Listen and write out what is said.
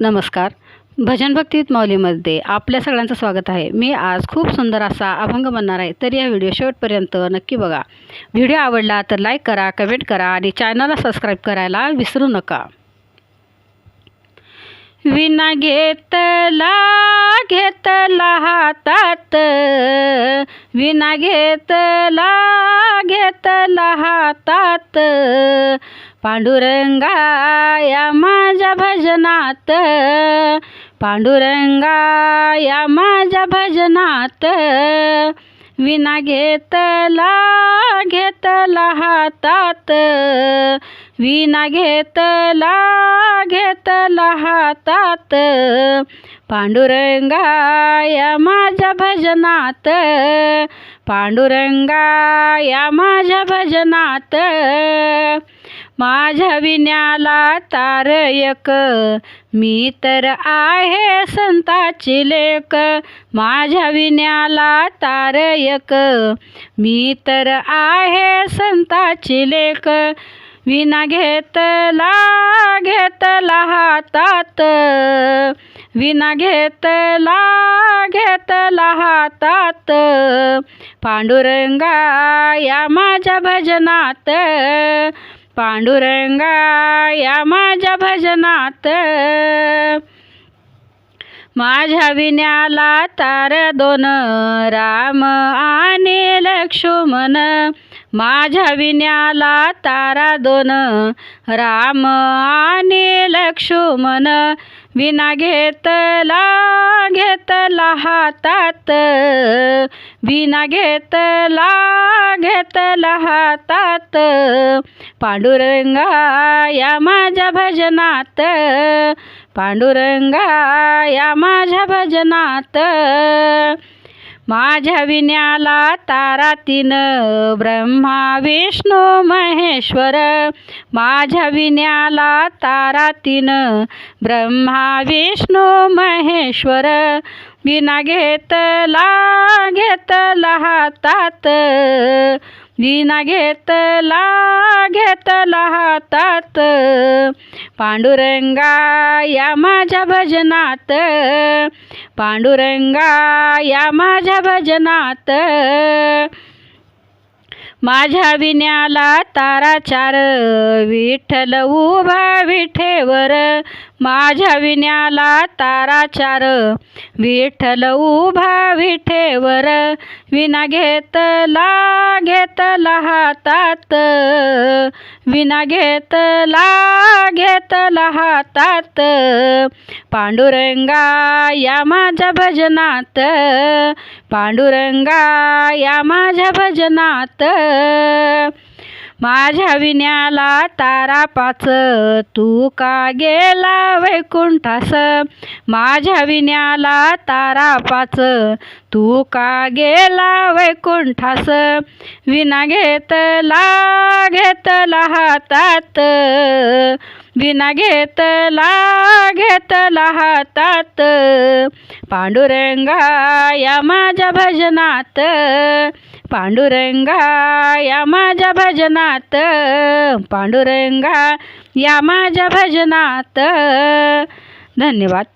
नमस्कार. भजन भक्तीत माऊलीमध्ये आपल्या सगळ्यांचं स्वागत आहे. मी आज खूप सुंदर असा अभंग म्हणणार आहे तर या व्हिडिओ शेवटपर्यंत नक्की बघा. व्हिडिओ आवडला तर लाईक करा कमेंट करा आणि चॅनलला सबस्क्राईब करायला विसरू नका. विना घेतला घेतला हातात. विना घेतला घेतला हातात. पांडुरंगा या माझ्या भजनात पांडुरंगा या माझ्या भजनात. विना घेतला घेतला हातात. विना घेतला घेतला हातात. पांडुरंगा या माझ्या भजनात. पांडुरंगाया माझ्या भजनात. माझ्या विण्याला तारयक मी तर आहे संताची लेक. माझ्या विण्याला तारयक मी तर आहे संताची लेक. विना घेतला घेतला हातात विना घेतला घेतला हातात पांडुरंगा या माझ्या भजनात. पांडुरंगा या माझ्या भजनात. माझ्या विण्याला तार दोन राम आणि लक्ष्मण. माझ्या विण्याला तारा दोन. राम आणि लक्ष्मण विना घेतला घेतला हातात. विना घेतला घेतला हातात. पांडुरंगा या माझ्या भजनात. पांडुरंगा या माझ्या भजनात. माझ्या विण्याला तारा तीन ब्रह्मा विष्णू महेश्वर. माझ्या विण्याला तारा तीन ब्रह्मा विष्णू महेश्वर. विना घेतला घेतला हातात. विना घेतला घेतला हातात. पांडुरंगा या माझ्या भजनात. पांडुरंगा या माझ्या भजनात. माझ्या विण्याला तारा चार विठ्ठल उभा विठेवर. माझ्या विण्याला तारा चार विठ्ठल उभा विठेवर. विना घेतला घेतला हातात. विना घेतला घेतला हातात. पांडुरंगा या माझ्या भजनात. पांडुरंगा या माझ्या भजनात. माझ्या विण्याला तारा पाच तू का गेला वैकुंठास माझ्या विण्याला तारा पाच तू का गेला वैकुंठास विना घेतला घेतला हातात. विना घेतला घेतला हातात. पांडुरंगा या माझ्या भजनात. पांडुरंगा या माझ्या भजनात. पांडुरंगा या माझ्या भजनात. धन्यवाद.